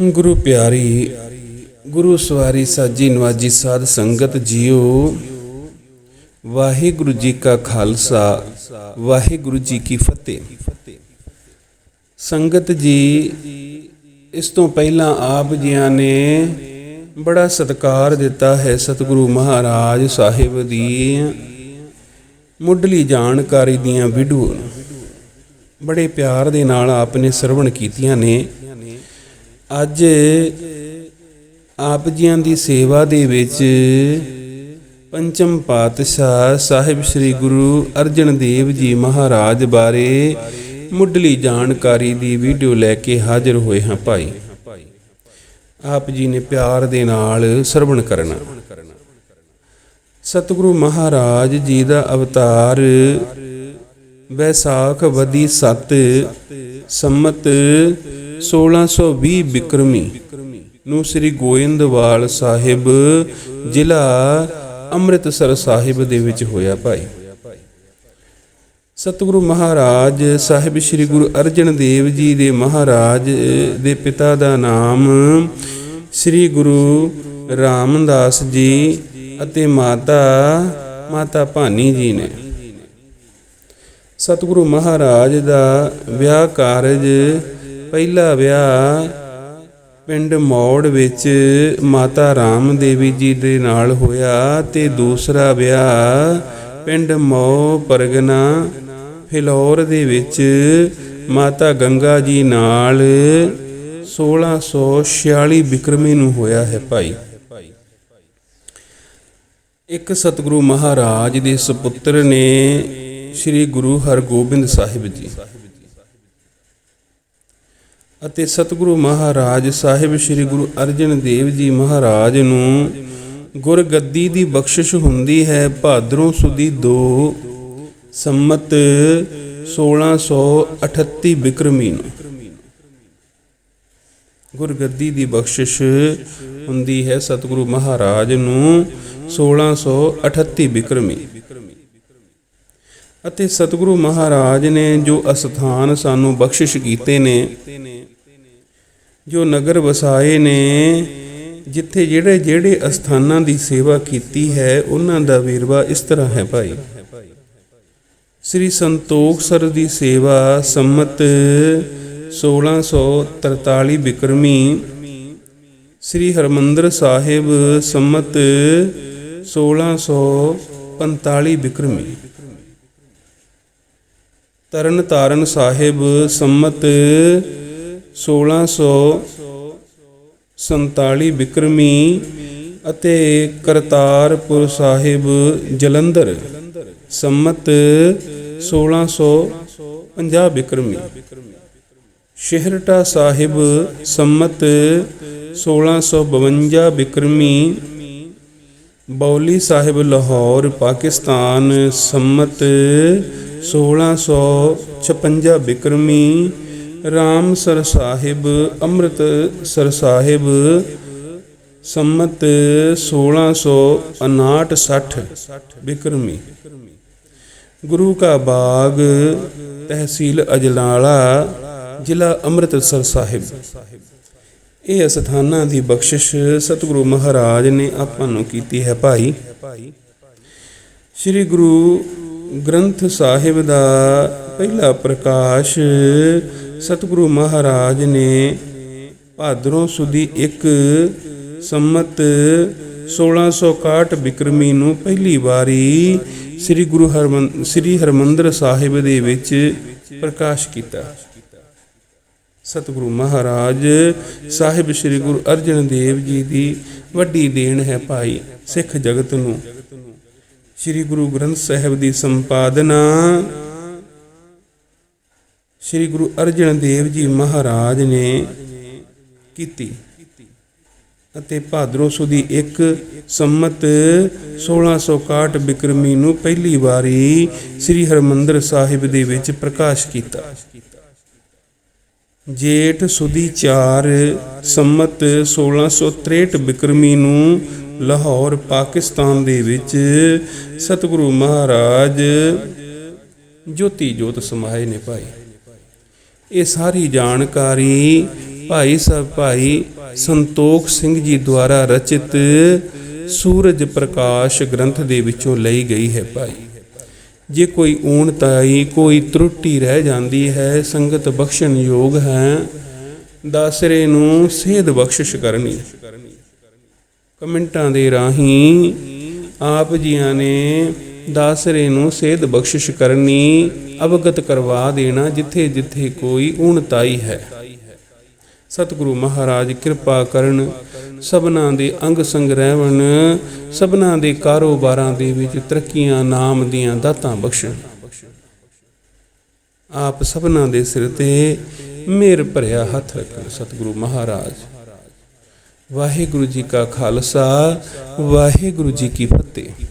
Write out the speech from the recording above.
ਗੁਰੂ ਪਿਆਰੀ, ਗੁਰੂ ਸਵਾਰੀ ਸਾਜੀ ਨਵਾਜੀ ਸਾਧ ਸੰਗਤ ਜੀਓ। ਵਾਹਿਗੁਰੂ ਜੀ ਕਾ ਖਾਲਸਾ, ਵਾਹਿਗੁਰੂ ਜੀ ਕੀ ਫਤਿਹ। ਸੰਗਤ ਜੀ, ਇਸ ਤੋਂ ਪਹਿਲਾਂ ਆਪ ਜੀਆਂ ਨੇ ਬੜਾ ਸਤਿਕਾਰ ਦਿੱਤਾ ਹੈ ਸਤਿਗੁਰੂ ਮਹਾਰਾਜ ਸਾਹਿਬ ਦੀ ਮੁੱਢਲੀ ਜਾਣਕਾਰੀ ਦੀਆਂ ਵੀਡੀਓ ਬੜੇ ਪਿਆਰ ਦੇ ਨਾਲ ਆਪ ਨੇ ਸਰਵਣ ਕੀਤੀਆਂ ਨੇ। ਅੱਜ ਆਪ ਜੀਆਂ ਦੀ ਸੇਵਾ ਦੇ ਵਿੱਚ ਪੰਚਮ ਪਾਤਸ਼ਾਹ ਸਾਹਿਬ ਸ੍ਰੀ ਗੁਰੂ ਅਰਜਨ ਦੇਵ ਜੀ ਮਹਾਰਾਜ ਬਾਰੇ ਮੁੱਢਲੀ ਜਾਣਕਾਰੀ ਦੀ ਵੀਡੀਓ ਲੈ ਕੇ ਹਾਜ਼ਰ ਹੋਏ ਹਾਂ ਭਾਈ। ਆਪ ਜੀ ਨੇ ਪਿਆਰ ਦੇ ਨਾਲ ਸਰਵਣ ਕਰਨਾ। ਸਤਿਗੁਰੂ ਮਹਾਰਾਜ ਜੀ ਦਾ ਅਵਤਾਰ ਵੈਸਾਖ ਵਦੀ 7 ਸੰਮਤ 1620 ਬਿਕਰਮੀ ਨੂੰ ਸ੍ਰੀ ਗੋਇੰਦਵਾਲ ਸਾਹਿਬ ਜ਼ਿਲ੍ਹਾ ਅੰਮ੍ਰਿਤਸਰ ਸਾਹਿਬ ਦੇ ਵਿੱਚ ਹੋਇਆ ਭਾਈ। ਸਤਿਗੁਰੂ ਮਹਾਰਾਜ, ਸਾਹਿਬ ਸ੍ਰੀ ਗੁਰੂ ਅਰਜਨ ਦੇਵ ਜੀ ਦੇ ਮਹਾਰਾਜ ਦੇ ਪਿਤਾ ਦਾ ਨਾਮ ਸ੍ਰੀ ਗੁਰੂ ਰਾਮਦਾਸ ਜੀ ਅਤੇ ਮਾਤਾ ਮਾਤਾ ਭਾਨੀ ਜੀ ਨੇ। ਸਤਿਗੁਰੂ ਮਹਾਰਾਜ ਦਾ ਵਿਆਹ ਕਾਰਜ ਪਹਿਲਾ ਵਿਆਹ ਪਿੰਡ ਮੌੜ ਵਿੱਚ ਮਾਤਾ ਰਾਮ ਦੇਵੀ ਜੀ ਦੇ ਨਾਲ ਹੋਇਆ ਤੇ ਦੂਸਰਾ ਵਿਆਹ ਪਿੰਡ ਮੌ ਪਰਗਨਾ, ਫਿਲੌਰ ਦੇ ਵਿੱਚ ਮਾਤਾ ਗੰਗਾ ਜੀ ਨਾਲ 1646 ਬਿਕਰਮੀ ਨੂੰ ਹੋਇਆ ਹੈ ਭਾਈ। ਇੱਕ ਸਤਿਗੁਰੂ ਮਹਾਰਾਜ ਦੇ ਸੁਪੁੱਤਰ ਨੇ ਸ੍ਰੀ ਗੁਰੂ ਹਰਗੋਬਿੰਦ ਸਾਹਿਬ ਜੀ ਅਤੇ ਸਤਿਗੁਰੂ ਮਹਾਰਾਜ ਸਾਹਿਬ ਸ੍ਰੀ ਗੁਰੂ ਅਰਜਨ ਦੇਵ ਜੀ ਮਹਾਰਾਜ ਨੂੰ ਗੁਰਗੱਦੀ ਦੀ ਬਖਸ਼ਿਸ਼ ਹੁੰਦੀ ਹੈ, ਭਾਦਰੋਂ ਸੁਦੀ 2 ਸੰਮਤ 1638 ਬਿਕਰਮੀ ਨੂੰ। ਗੁਰਗੱਦੀ ਦੀ ਬਖਸ਼ਿਸ਼ ਹੁੰਦੀ ਹੈ, ਸਤਿਗੁਰੂ ਮਹਾਰਾਜ ਨੂੰ 1638 ਬਿਕਰਮੀ। ਅਤੇ ਸਤਿਗੁਰੂ ਮਹਾਰਾਜ ਨੇ ਜੋ ਅਸਥਾਨ ਸਾਨੂੰ ਬਖਸ਼ਿਸ਼ ਕੀਤੇ ਨੇ ਜੋ ਨਗਰ ਵਸਾਏ ਨੇ, ਜਿੱਥੇ ਜਿਹੜੇ ਜਿਹੜੇ ਅਸਥਾਨਾਂ ਦੀ ਸੇਵਾ ਕੀਤੀ ਹੈ, ਉਹਨਾਂ ਦਾ ਵੇਰਵਾ ਇਸ ਤਰ੍ਹਾਂ ਹੈ ਭਾਈ। ਸ੍ਰੀ ਸੰਤੋਖ ਸਰ ਦੀ ਸੇਵਾ ਸੰਮਤ 1643 ਬਿਕਰਮੀ, ਸ੍ਰੀ ਹਰਮੰਦਰ ਸਾਹਿਬ ਸੰਮਤ 1645 ਬਿਕਰਮੀ। ਤਰਨ ਤਾਰਨ ਸਾਹਿਬ ਸੰਮਤ 1647 ਬਿਕਰਮੀ ਅਤੇ ਕਰਤਾਰਪੁਰ ਸਾਹਿਬ ਜਲੰਧਰ ਸੰਮਤ 1650 ਬਿਕਰਮੀ। ਸ਼ਹਿਰਟਾ ਸਾਹਿਬ ਸੰਮਤ 1652 ਬਿਕਰਮੀ। ਬੌਲੀ ਸਾਹਿਬ ਲਾਹੌਰ ਪਾਕਿਸਤਾਨ ਸੰਮਤ 1656 ਬਿਕਰਮੀ। ਰਾਮਸਰ ਸਾਹਿਬ ਅੰਮ੍ਰਿਤਸਰ ਸਾਹਿਬ, ਸੰਮਤ 1659 60 ਬਿਕਰਮੀ। ਗੁਰੂ ਕਾ ਬਾਗ, ਤਹਿਸੀਲ ਅਜਨਾਲਾ, ਜ਼ਿਲ੍ਹਾ ਅੰਮ੍ਰਿਤਸਰ ਸਾਹਿਬ। ਇਹ ਅਸਥਾਨਾਂ ਦੀ ਬਖਸ਼ਿਸ਼ ਸਤਿਗੁਰੂ ਮਹਾਰਾਜ ਨੇ ਆਪਾਂ ਨੂੰ ਕੀਤੀ ਹੈ ਭਾਈ। ਸ੍ਰੀ ਗੁਰੂ ਗ੍ਰੰਥ ਸਾਹਿਬ ਦਾ ਪਹਿਲਾ ਪ੍ਰਕਾਸ਼ ਸਤਿਗੁਰੂ ਮਹਾਰਾਜ ਨੇ ਭਾਦਰੋਂ ਸੁਦੀ 1 ਸੰਮਤ 1661 ਬਿਕਰਮੀ ਨੂੰ ਪਹਿਲੀ ਵਾਰੀ ਸ੍ਰੀ ਗੁਰੂ ਹਰਮੰਦ ਸ੍ਰੀ ਹਰਮੰਦਰ ਸਾਹਿਬ ਦੇ ਵਿੱਚ ਪ੍ਰਕਾਸ਼ ਕੀਤਾ। ਸਤਿਗੁਰੂ ਮਹਾਰਾਜ, ਸਾਹਿਬ ਸ੍ਰੀ ਗੁਰੂ ਅਰਜਨ ਦੇਵ ਜੀ ਦੀ ਵੱਡੀ ਦੇਣ ਹੈ ਭਾਈ ਸਿੱਖ ਜਗਤ ਨੂੰ। ਸ੍ਰੀ ਗੁਰੂ ਗ੍ਰੰਥ ਸਾਹਿਬ ਦੀ ਸੰਪਾਦਨਾ ਸ੍ਰੀ ਗੁਰੂ ਅਰਜਨ ਦੇਵ ਜੀ ਮਹਾਰਾਜ ਨੇ ਕੀਤੀ ਅਤੇ ਭਾਦਰੋਂ ਸੁਦੀ 1 ਸੰਮਤ 1661 ਬਿਕਰਮੀ ਨੂੰ ਪਹਿਲੀ ਵਾਰੀ ਸ੍ਰੀ ਹਰਮੰਦਰ ਸਾਹਿਬ ਦੇ ਵਿੱਚ ਪ੍ਰਕਾਸ਼ ਕੀਤਾ। ਜੇਠ ਸੁਦੀ 4 ਸੰਮਤ 1663 ਬਿਕਰਮੀ ਨੂੰ ਲਾਹੌਰ, ਪਾਕਿਸਤਾਨ ਦੇ ਵਿੱਚ ਸਤਿਗੁਰੂ ਮਹਾਰਾਜ ਜੋਤੀ ਜੋਤ ਸਮਾਏ ਨੇ ਭਾਈ। ਇਹ ਸਾਰੀ ਜਾਣਕਾਰੀ ਭਾਈ ਸਾਹਿਬ ਭਾਈ ਸੰਤੋਖ ਸਿੰਘ ਜੀ ਦੁਆਰਾ ਰਚਿਤ ਸੂਰਜ ਪ੍ਰਕਾਸ਼ ਗ੍ਰੰਥ ਦੇ ਵਿੱਚੋਂ ਲਈ ਗਈ ਹੈ ਭਾਈ। ਜੇ ਕੋਈ ਊਣਤਾਈ ਕੋਈ ਤਰੁੱਟੀ ਰਹਿ ਜਾਂਦੀ ਹੈ, ਸੰਗਤ ਬਖਸ਼ਣ ਯੋਗ ਹੈ, ਦਾਸਰੇ ਨੂੰ ਸੇਧ ਬਖਸ਼ਿਸ਼ ਕਰਨੀ। ਕਮੈਂਟਾਂ ਦੇ ਰਾਹੀਂ ਆਪ ਜੀਆਂ ਨੇ ਦਾਸਰੇ ਨੂੰ ਸੇਧ ਬਖਸ਼ਿਸ਼ ਕਰਨੀ, ਅਵਗਤ ਕਰਵਾ ਦੇਣਾ ਜਿੱਥੇ ਜਿੱਥੇ ਕੋਈ ਊਣਤਾਈ ਹੈ। ਸਤਿਗੁਰੂ ਮਹਾਰਾਜ, ਕਿਰਪਾ ਕਰਨ। ਸਭਨਾ ਦੇ ਅੰਗ ਸੰਗ ਰਹਿਵਨ ਸਭਨਾ ਦੇ ਕਾਰੋਬਾਰਾਂ ਦੇ ਵਿੱਚ ਤਰੱਕੀਆਂ ਨਾਮ ਦੀਆਂ ਦਾਤਾਂ ਬਖਸ਼ਣ। ਆਪ ਸਭਨਾ ਦੇ ਸਿਰ ਤੇ ਮੇਰ ਭਰਿਆ ਹੱਥ ਰੱਖਣ, ਸਤਿਗੁਰੂ ਮਹਾਰਾਜ। ਵਾਹਿਗੁਰੂ ਜੀ ਕਾ ਖਾਲਸਾ, ਵਾਹਿਗੁਰੂ ਜੀ ਕੀ ਫਤਿਹ।